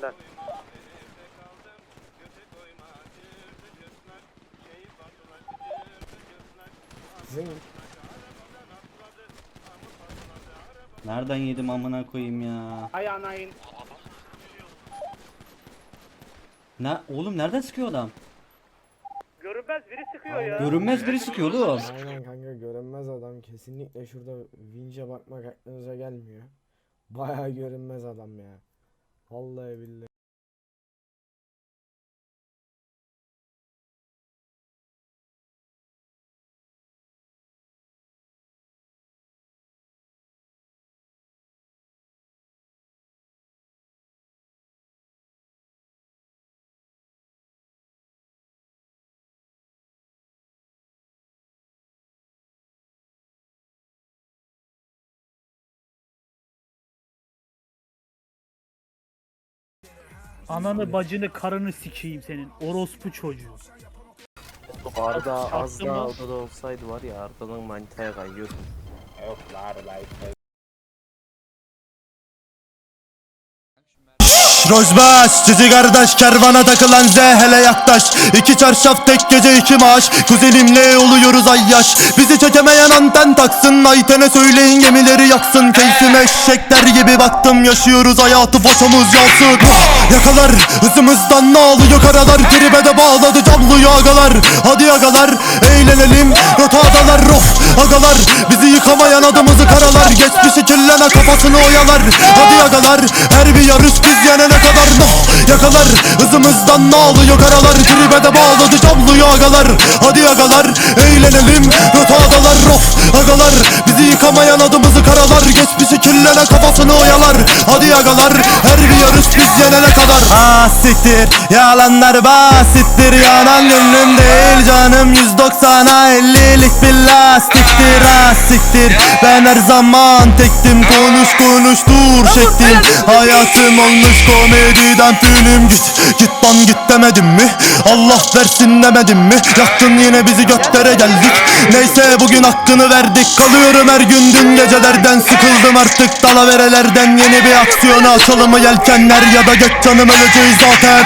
önden. Sizin Nereden yedim amına koyayım ya? Ayağına in. Ne oğlum nereden sıkıyor adam? Görünmez biri sıkıyor ya. Görünmez biri sıkıyor oğlum. aynen kanka görünmez adam kesinlikle şurada vinçe bakmak aklınıza gelmiyor. Bayağı görünmez adam ya. Vallahi billahi. Ananı bacını karını sikeyim senin. Orospu çocuğu. Arda az daha mı? odada olsaydı var ya arkadan manitaya kayıyordum. Rojbaş Cici kardeş kervana takılan Z hele yaklaş İki çarşaf tek gece iki maaş. Kuzenimle oluyoruz ay yaş Bizi çekemeyen anten taksın. Ayten'e söyleyin gemileri yaksın. Keyfime eşekler gibi baktım. Yaşıyoruz hayatı fotomuz yansın. Yakalar hızımızdan ne alıyor? Karalar Tribe de bağladı camluyu agalar. Hadi agalar eğlenelim. Rotadalar of agalar. Bizi yıkamayan kirlene kafasını oyalar Hadi agalar her bir yarış biz yenene kadar. No Yakalar hızımızdan ne alıyor karalar. Tribe de bağladı camluyu agalar. Hadi agalar eğlenelim. Rotadalar of agalar. Bizi yıkamayan adımızı karalar. Geçmişi kirlene kafasını oyalar. Hadi agalar her bir yarış biz yenene kadar. Ah siktir yalanlar basittir Yanan gönlüm değil canım. 190'a 50'lik bir lastiktir Ah siktir. Ben her zaman tektim Konuş konuş dur şeklim. Hayatım olmuş komediden film Git git lan git demedim mi? Allah versin demedim mi? Yaktın yine bizi göklere geldik. Neyse bugün hakkını verdik. Kalıyorum her gün dün gecelerden Sıkıldım artık. Dalaverelerden Yeni bir aksiyona açalım mı yelkenler Ya da geç canım öleceğiz zaten.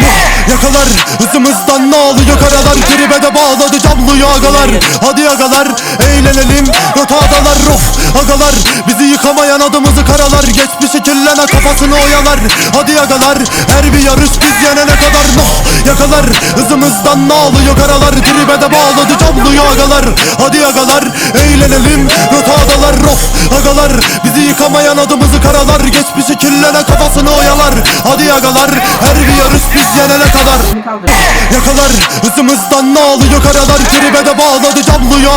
Yakalar hızımızdan ne alıyor? Karalar Tribe de bağladı camlıyor agalar Hadi agalar eğlenelim. Rotadalar of agalar. Bizi yıkamayan adımızı karalar Geçmişi kirlene kafasını oyalar. Hadi agalar her bir yarış biz yenene kadar. No Yakalar hızımızdan ne alıyor karalar. Tribe de bağladı camlıyor agalar Hadi agalar eğlenelim. Rotadalar of agalar. Bizi yıkamayan adımızı karalar. Geçmişi kirlene kafasını oyalar. Hadi agalar her bir yarış biz yenene kadar. Yakalar hızımızdan ne alıyor karalar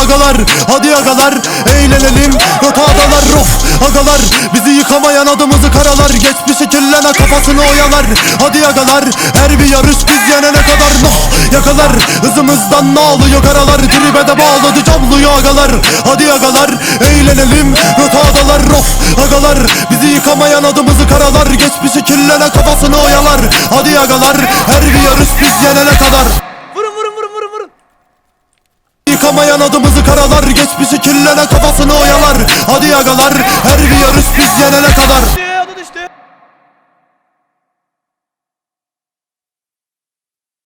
agalar Hadi agalar eğlenelim. Rotadalar of agalar. Bizi yıkamayan adımızı karalar. Geçmişi kirlene kafasını oyalar. Hadi agalar her bir yarış biz yenene kadar. No Yakalar hızımızdan ne alıyor karalar? Tribe de bağladı camlıyor agalar. Hadi agalar eğlenelim. Rotadalar of agalar. Bizi yıkamayan adımızı karalar. Geçmişi kirlene kafasını oyalar. Hadi agalar her bir yarış biz yenene kadar Yıkamayan adımızı karalar Geçmişi kirlene kafasını oyalar. Hadi agalar her bir yarış biz yenene kadar